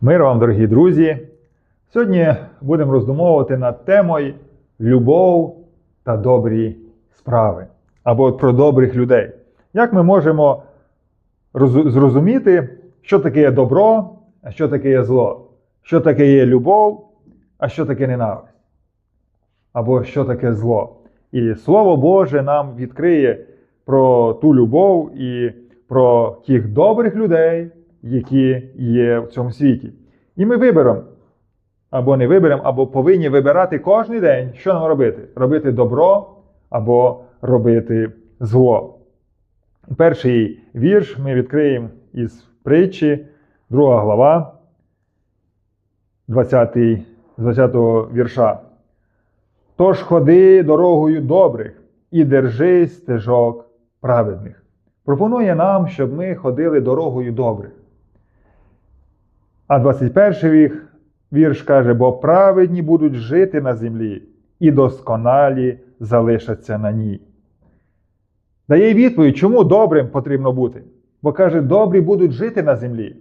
Мир вам, дорогі друзі! Сьогодні будемо роздумовувати над темою любов та добрі справи або про добрих людей. Як ми можемо зрозуміти, що таке є добро, а що таке є зло, що таке є любов, а що таке ненависть, або що таке зло. І Слово Боже нам відкриє про ту любов і про тих добрих людей, які є в цьому світі. І ми виберемо, або не виберемо, або повинні вибирати кожен день, що нам робити: робити добро або робити зло. Перший вірш ми відкриємо із притчі, друга глава, 20, 20 вірша. Тож ходи дорогою добрих і держи стежок праведних. Пропонує нам, щоб ми ходили дорогою добрих. А 21 вір- вірш каже: бо праведні будуть жити на землі, і досконалі залишаться на ній. Дає відповідь, чому добрим потрібно бути. Бо каже, добрі будуть жити на землі.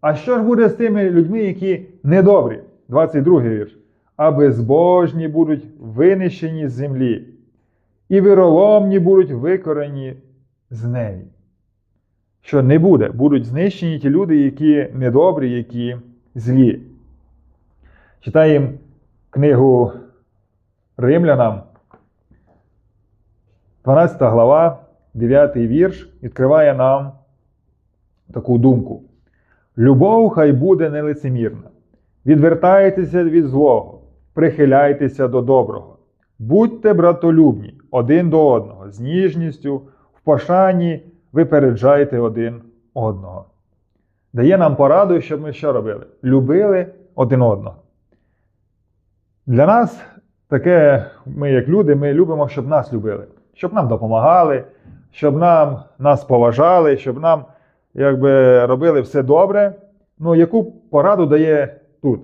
А що ж буде з тими людьми, які недобрі? 22 вірш. А безбожні будуть винищені з землі, і вироломні будуть викорені з неї. Що не буде, будуть знищені ті люди, які недобрі, які злі. Читаємо книгу Римлянам, 12 глава, 9 вірш, відкриває нам таку думку. Любов хай буде нелицемірна. Відвертайтеся від злого, прихиляйтеся до доброго. Будьте братолюбні один до одного, з ніжністю, в пошані випереджайте один одного. Дає нам пораду, щоб ми що робили? Любили один одного. Для нас таке, ми як люди, ми любимо, щоб нас любили, щоб нам допомагали, щоб нам, нас поважали, щоб нам якби, робили все добре. Ну, яку пораду дає тут?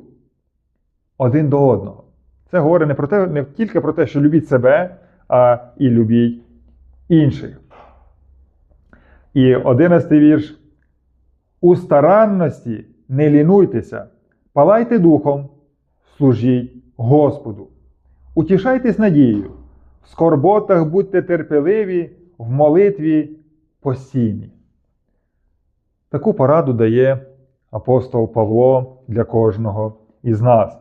Один до одного. Це говорить не, про те, не тільки про те, що любіть себе, а і любіть інших. І одинадцятий вірш. У старанності не лінуйтеся, палайте духом, служіть Господу. Утішайтесь надією, в скорботах будьте терпеливі, в молитві постійні. Таку пораду дає апостол Павло для кожного із нас.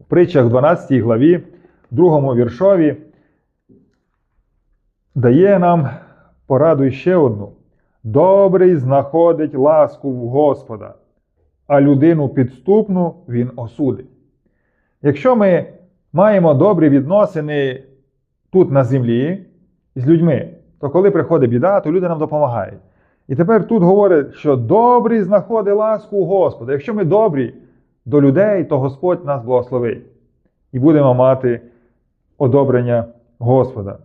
В притчах 12 главі, 2 віршові, дає нам пораду ще одну. Добрий знаходить ласку в Господа, а людину підступну він осудить. Якщо ми маємо добрі відносини тут на землі з людьми, то коли приходить біда, то люди нам допомагають. І тепер тут говорить, що добрий знаходить ласку у Господа. Якщо ми добрі до людей, то Господь нас благословить. І будемо мати одобрення Господа.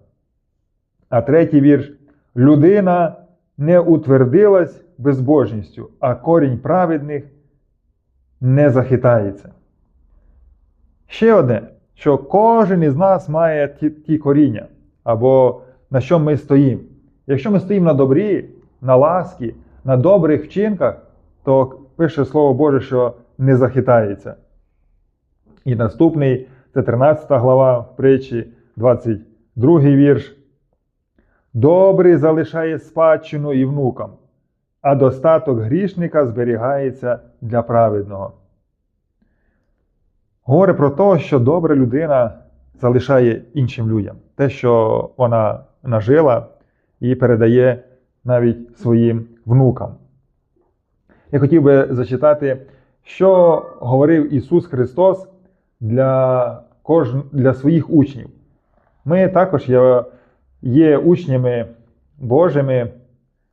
А третій вірш: людина не утвердилась безбожністю, а корінь праведних не захитається. Ще одне, що кожен із нас має ті, ті коріння, або на що ми стоїмо. Якщо ми стоїмо на добрі, на ласкі, на добрих вчинках, то пише Слово Боже, що не захитається. І наступний це 13 глава в притчі, 22 вірш. Добрий залишає спадщину і внукам, а достаток грішника зберігається для праведного. Говорить про те, що добра людина залишає іншим людям. Те, що вона нажила і передає навіть своїм внукам. Я хотів би зачитати, що говорив Ісус Христос для, кож... для своїх учнів. Ми також є, є учнями Божими,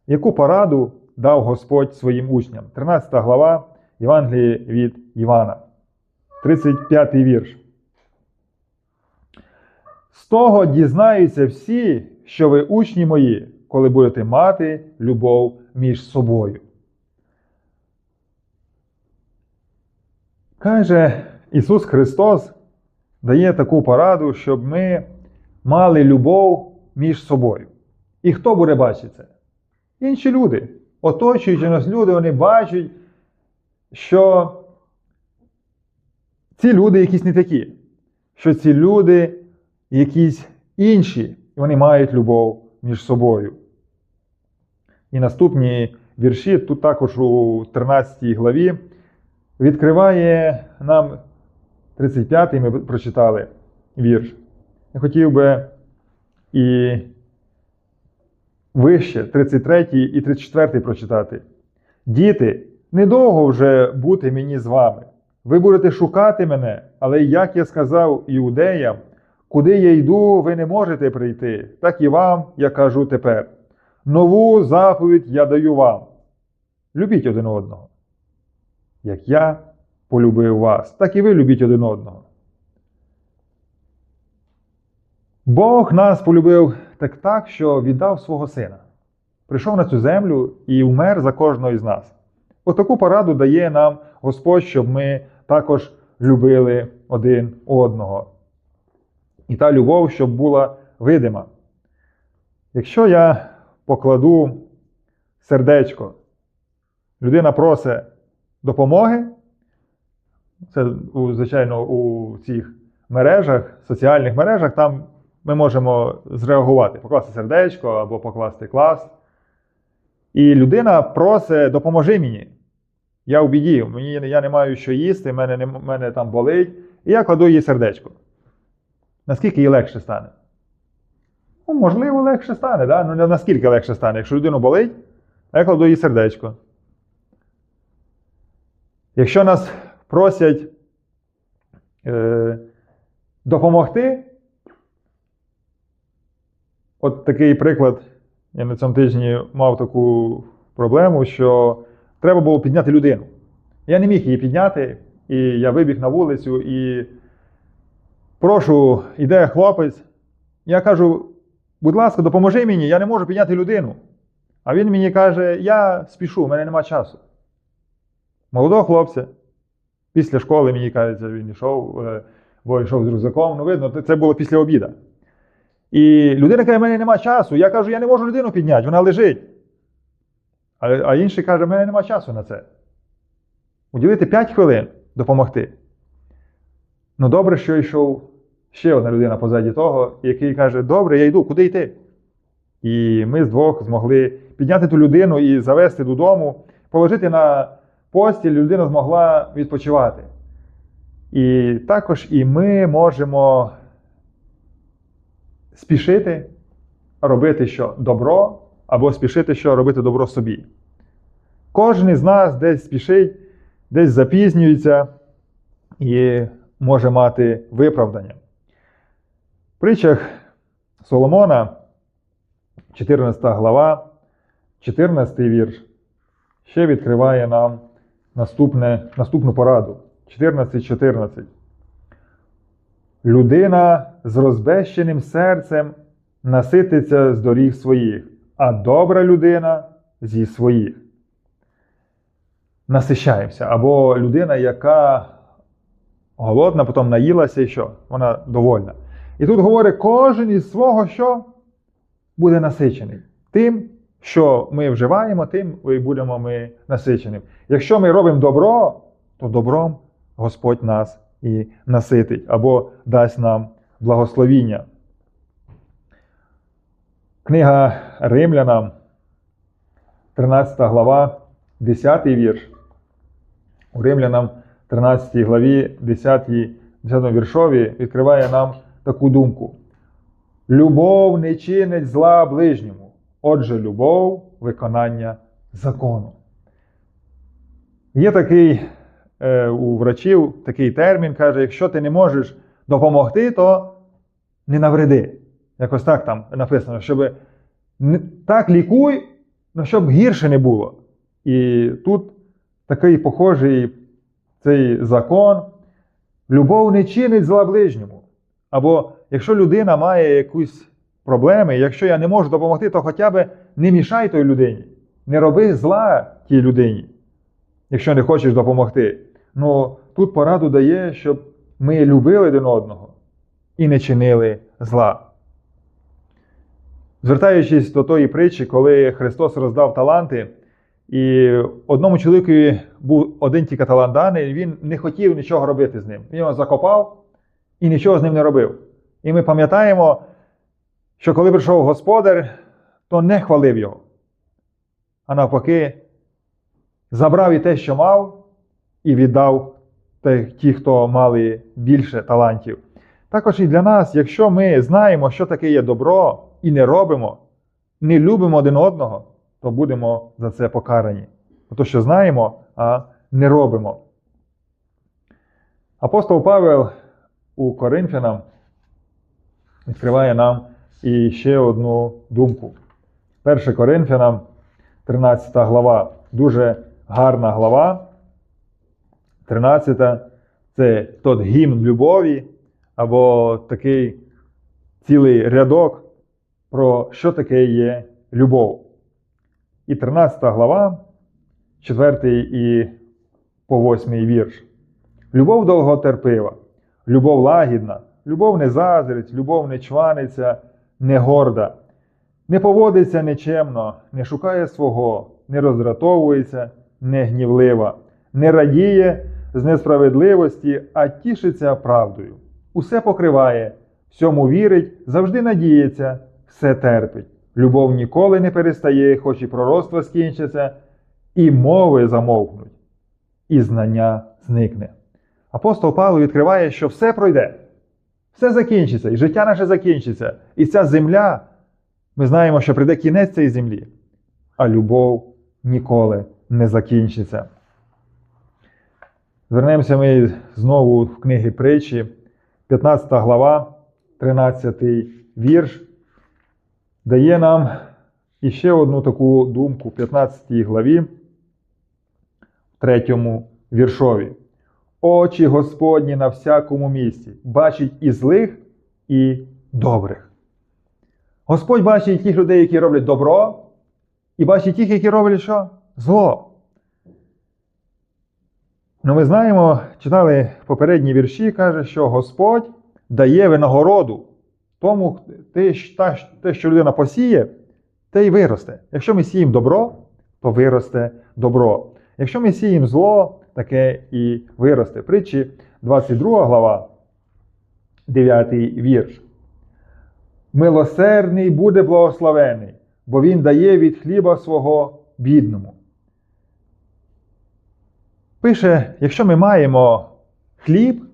яку пораду дав Господь своїм учням. 13 глава Євангелії від Івана, 35 вірш. З того дізнаються всі, що ви учні мої, коли будете мати любов між собою. Каже Ісус Христос дає таку пораду, щоб ми мали любов між собою. І хто буде бачити це? Інші люди. Оточуючи нас люди, вони бачать, що ці люди якісь не такі, що ці люди якісь інші, і вони мають любов між собою. І наступні вірші, тут також у 13 главі, відкриває нам 35-й, ми прочитали вірш. Я хотів би і вище 33 і 34 прочитати. Діти, недовго вже бути мені з вами. Ви будете шукати мене, але як я сказав іудеям, куди я йду, ви не можете прийти, так і вам я кажу тепер. Нову заповідь я даю вам. Любіть один одного. Як я полюбив вас, так і ви любіть один одного. Бог нас полюбив так так, що віддав свого сина. Прийшов на цю землю і умер за кожного із нас. Отаку пораду дає нам Господь, щоб ми також любили один одного. І та любов, щоб була видима. Якщо я покладу сердечко, людина просить допомоги, це, звичайно, у цих мережах, соціальних мережах, там ми можемо зреагувати, покласти сердечко або покласти клас. І людина просить, допоможи мені. Я у біді, мені, я не маю що їсти, мене, не, мене там болить. І я кладу їй сердечко. Наскільки їй легше стане? Ну, можливо, легше стане, да? ну наскільки легше стане, якщо людину болить, я кладу їй сердечко. Якщо нас просять е, допомогти, от такий приклад, я на цьому тижні мав таку проблему, що треба було підняти людину. Я не міг її підняти, і я вибіг на вулицю і прошу, іде хлопець. Я кажу, будь ласка, допоможи мені, я не можу підняти людину. А він мені каже, я спішу, в мене нема часу. Молодого хлопця, після школи, мені кажеться, він йшов, е, бо йшов з рюкзаком. Ну, видно, це було після обіда. І людина каже, в мене нема часу. Я кажу, я не можу людину підняти, вона лежить. А, а інший каже, в мене нема часу на це. Уділити 5 хвилин допомогти. Ну, добре, що йшов ще одна людина позаді того, який каже, добре, я йду, куди йти? І ми з двох змогли підняти ту людину і завести додому, положити на постіль, людина змогла відпочивати. І також і ми можемо спішити робити що добро, або спішити що робити добро собі. Кожен із нас десь спішить, десь запізнюється і може мати виправдання. В притчах Соломона, 14 глава, 14 вірш, ще відкриває нам наступне, наступну пораду. 14.14. Людина з розбещеним серцем насититься з доріг своїх, а добра людина зі своїх. Насищаємося. Або людина, яка голодна, потім наїлася і що? Вона довольна. І тут говорить, кожен із свого що буде насичений. Тим, що ми вживаємо, тим і будемо ми насиченим. Якщо ми робимо добро, то добром Господь нас і наситить або дасть нам благословіння. Книга Римлянам, 13 глава, 10 вірш. У Римлянам 13 главі, 10, 10 віршові відкриває нам таку думку. Любов не чинить зла ближньому. Отже, любов виконання закону. Є такий у врачів такий термін, каже: якщо ти не можеш допомогти, то не навреди. Якось так там написано, щоб так лікуй, ну, щоб гірше не було. І тут такий похожий цей закон. Любов не чинить зла ближньому. Або якщо людина має якусь проблеми, якщо я не можу допомогти, то хоча б не мішай той людині. Не роби зла тій людині, якщо не хочеш допомогти. Ну тут пораду дає, щоб ми любили один одного і не чинили зла. Звертаючись до тої притчі, коли Христос роздав таланти, І одному чоловікові був один тільки талант даний, він не хотів нічого робити з ним. Він його закопав і нічого з ним не робив. І ми пам'ятаємо, що коли прийшов господар, то не хвалив його, а навпаки, забрав і те, що мав, і віддав ті, хто мали більше талантів. Також і для нас, якщо ми знаємо, що таке є добро, і не робимо, не любимо один одного, то будемо за це покарані. То, що знаємо, а не робимо. Апостол Павел у Коринфянам відкриває нам і ще одну думку. 1 Коринфянам, 13 глава. Дуже гарна глава. 13 це тот гімн любові, або такий цілий рядок про що таке є любов. І 13 глава, 4 і по 8 вірш. Любов довготерпива, любов лагідна, любов не заздрить, любов не чваниться, не горда, не поводиться нечемно, не шукає свого, не роздратовується, не гнівлива, не радіє з несправедливості, а тішиться правдою. Усе покриває, всьому вірить, завжди надіється, все терпить. Любов ніколи не перестає, хоч і пророцтво скінчиться, і мови замовкнуть, і знання зникне. Апостол Павло відкриває, що все пройде, все закінчиться, і життя наше закінчиться. І ця земля, ми знаємо, що прийде кінець цієї землі, а любов ніколи не закінчиться. Звернемося ми знову в книги притчі, 15 глава, 13 вірш, дає нам іще одну таку думку в 15 главі, 3 віршові. Очі Господні на всякому місці, бачить і злих, і добрих. Господь бачить тих людей, які роблять добро, і бачить тих, які роблять що? Зло. Ну, ми знаємо, читали попередні вірші, каже, що Господь дає винагороду тому, те, що- людина посіє, те й виросте. Якщо ми сіємо добро, то виросте добро. Якщо ми сіємо зло, таке і виросте. Притчі 22 глава, 9 вірш. Милосердний буде благословений, бо він дає від хліба свого бідному. Пише, якщо ми маємо хліб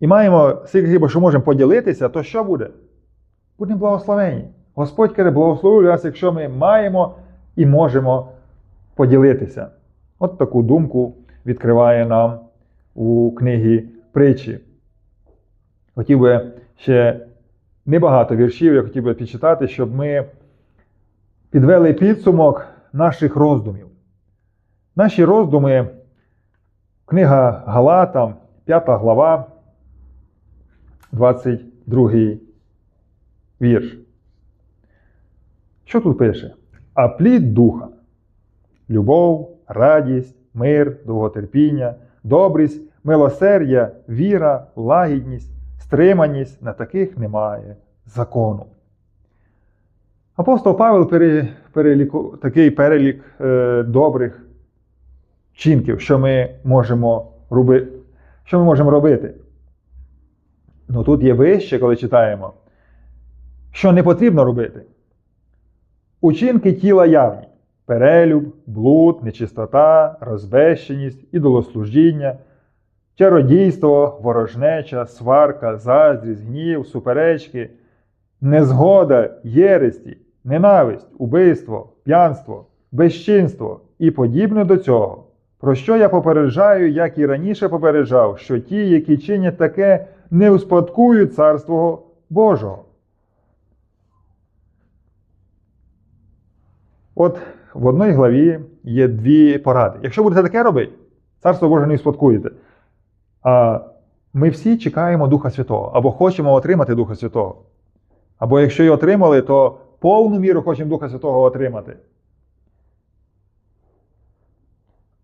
і маємо стільки хліба, що можемо поділитися, то що буде? Будемо благословені. Господь каже, благословив нас, якщо ми маємо і можемо поділитися. От таку думку відкриває нам у книгі притчі. Хотів би ще небагато віршів, я хотів би підчитати, щоб ми підвели підсумок наших роздумів. Наші роздуми, книга Галатам, 5 глава, 22 вірш. Що тут пише? А плід духа любов, радість, мир, довготерпіння, добрість, милосердя, віра, лагідність, стриманість на таких немає закону. Апостол Павел переліку, такий перелік е, добрих вчинків, що ми можемо робити. Що ми можемо робити? Ну тут є вище, коли читаємо, що не потрібно робити. Учинки тіла явні перелюб, блуд, нечистота, розбещеність, ідолослужіння, чародійство, ворожнеча, сварка, заздрість, гнів, суперечки, незгода, єресті, ненависть, убивство, п'янство, безчинство і подібне до цього. Про що я попереджаю, як і раніше попереджав, що ті, які чинять таке, не успадкують Царство Божого. От в одній главі є дві поради. Якщо будете таке робити, царство Боже не успадкуєте. А ми всі чекаємо Духа Святого або хочемо отримати Духа Святого. Або якщо й отримали, то повну міру хочемо Духа Святого отримати.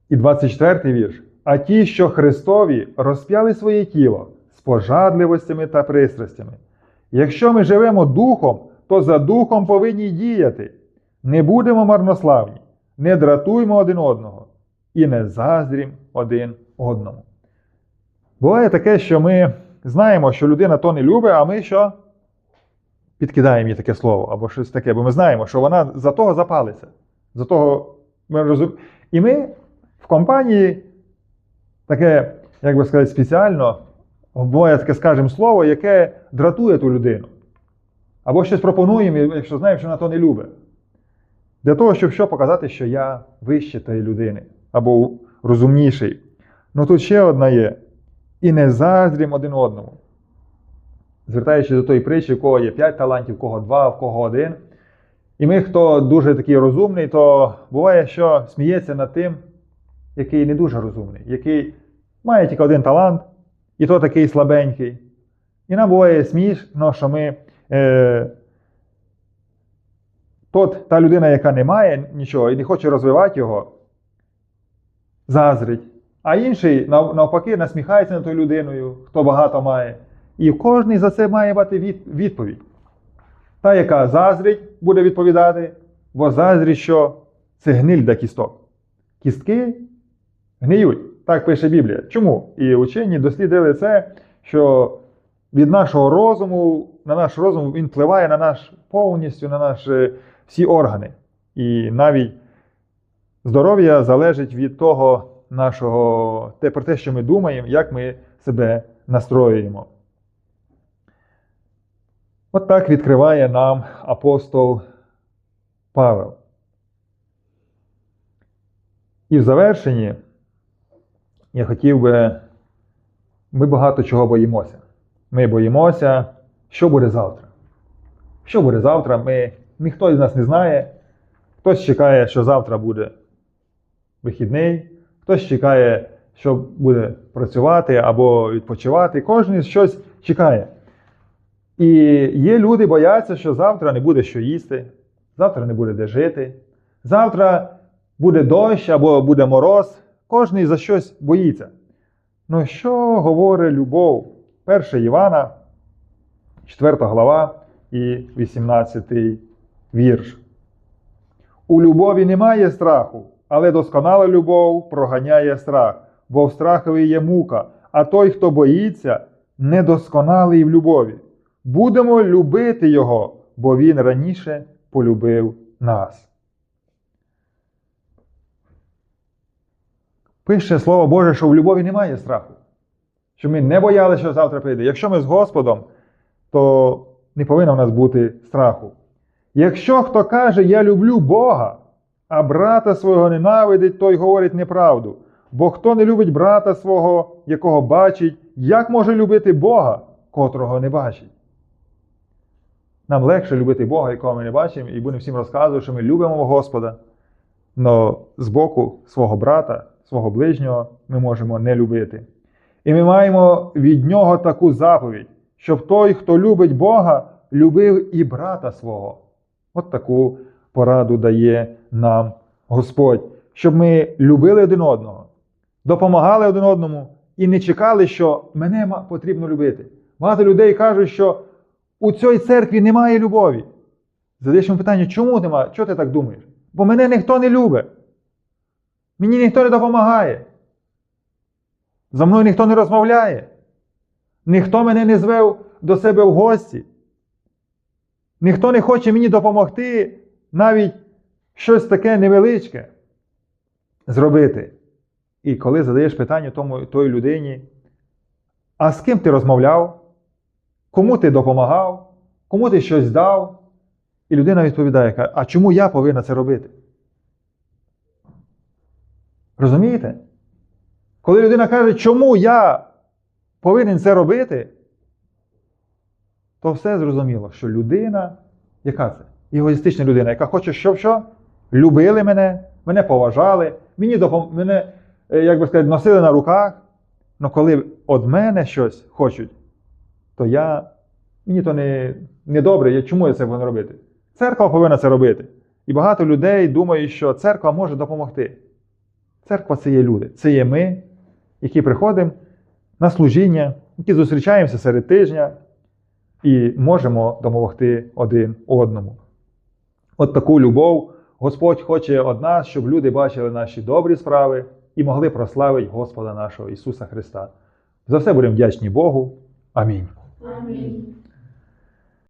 І 24 вірш. А ті, що Христові розп'яли своє тіло з пожадливостями та пристрастями. Якщо ми живемо духом, то за духом повинні діяти. Не будемо марнославні, не дратуймо один одного і не заздрім один одному. Буває таке, що ми знаємо, що людина то не любить, а ми що? Підкидаємо їй таке слово або щось таке, бо ми знаємо, що вона за того запалиться. За того ми розум... І ми компанії таке, як би сказати, спеціально буває таке, скажемо, слово, яке дратує ту людину. Або щось пропонуємо, якщо знаємо, що вона то не любить. Для того, щоб що показати, що я вище тієї людини, або розумніший. Ну тут ще одна є. І не заздрім один одному. Звертаючись до тої притчі, у кого є 5 талантів, у кого 2, в кого один. І ми, хто дуже такий розумний, то буває, що сміється над тим, який не дуже розумний, який має тільки один талант, і то такий слабенький. І нам буває смішно, що ми. Е, Тот, та людина, яка не має нічого і не хоче розвивати його, зазрить. А інший, навпаки, насміхається над тою людиною, хто багато має. І кожен за це має мати відповідь. Та, яка зазрить, буде відповідати, бо зазрить, що це гниль для кісток. Кістки гниють. Так пише Біблія. Чому? І учені дослідили це, що від нашого розуму, на наш розум він впливає на наш повністю, на наші всі органи. І навіть здоров'я залежить від того нашого, те про те, що ми думаємо, як ми себе настроюємо. От так відкриває нам апостол Павел. І в завершенні я хотів би, ми багато чого боїмося. Ми боїмося, що буде завтра. Що буде завтра, ми, ніхто з нас не знає. Хтось чекає, що завтра буде вихідний, хтось чекає, що буде працювати або відпочивати. Кожен щось чекає. І є люди, бояться, що завтра не буде що їсти, завтра не буде де жити, завтра буде дощ або буде мороз. Кожен за щось боїться. Ну що говорить любов? 1 Івана, 4 глава і 18 вірш. У любові немає страху, але досконала любов проганяє страх, бо в страхові є мука, а той, хто боїться, недосконалий в любові. Будемо любити Його, бо Він раніше полюбив нас. Пише Слово Боже, що в любові немає страху. Що ми не боялися, що завтра прийде. Якщо ми з Господом, то не повинно в нас бути страху. Якщо хто каже, я люблю Бога, а брата свого ненавидить, той говорить неправду. Бо хто не любить брата свого, якого бачить, як може любити Бога, котрого не бачить? Нам легше любити Бога, якого ми не бачимо, і будемо всім розказувати, що ми любимо Господа. Но з боку свого брата, свого ближнього ми можемо не любити. І ми маємо від нього таку заповідь, щоб той, хто любить Бога, любив і брата свого. От таку пораду дає нам Господь, щоб ми любили один одного, допомагали один одному і не чекали, що мене потрібно любити. Багато людей кажуть, що у цій церкві немає любові. Задаєш йому питання, чому немає? Чого ти так думаєш? Бо мене ніхто не любить. Мені ніхто не допомагає. За мною ніхто не розмовляє. Ніхто мене не звев до себе в гості. Ніхто не хоче мені допомогти навіть щось таке невеличке зробити. І коли задаєш питання тому, той людині, а з ким ти розмовляв? Кому ти допомагав? Кому ти щось дав? І людина відповідає, а чому я повинна це робити? Розумієте? Коли людина каже, чому я повинен це робити, то все зрозуміло, що людина, яка це? Егоїстична людина, яка хоче, щоб що? Любили мене, мене поважали, мені допом... мене, е, як би сказати, носили на руках. Але коли від мене щось хочуть, то я мені то не, не добре, я, чому я це повинен робити? Церква повинна це робити. І багато людей думають, що церква може допомогти. Церква це є люди, це є ми, які приходимо на служіння, які зустрічаємося серед тижня і можемо допомогти один одному. От таку любов Господь хоче од нас, щоб люди бачили наші добрі справи і могли прославити Господа нашого Ісуса Христа. За все будемо вдячні Богу. Амінь. Амінь.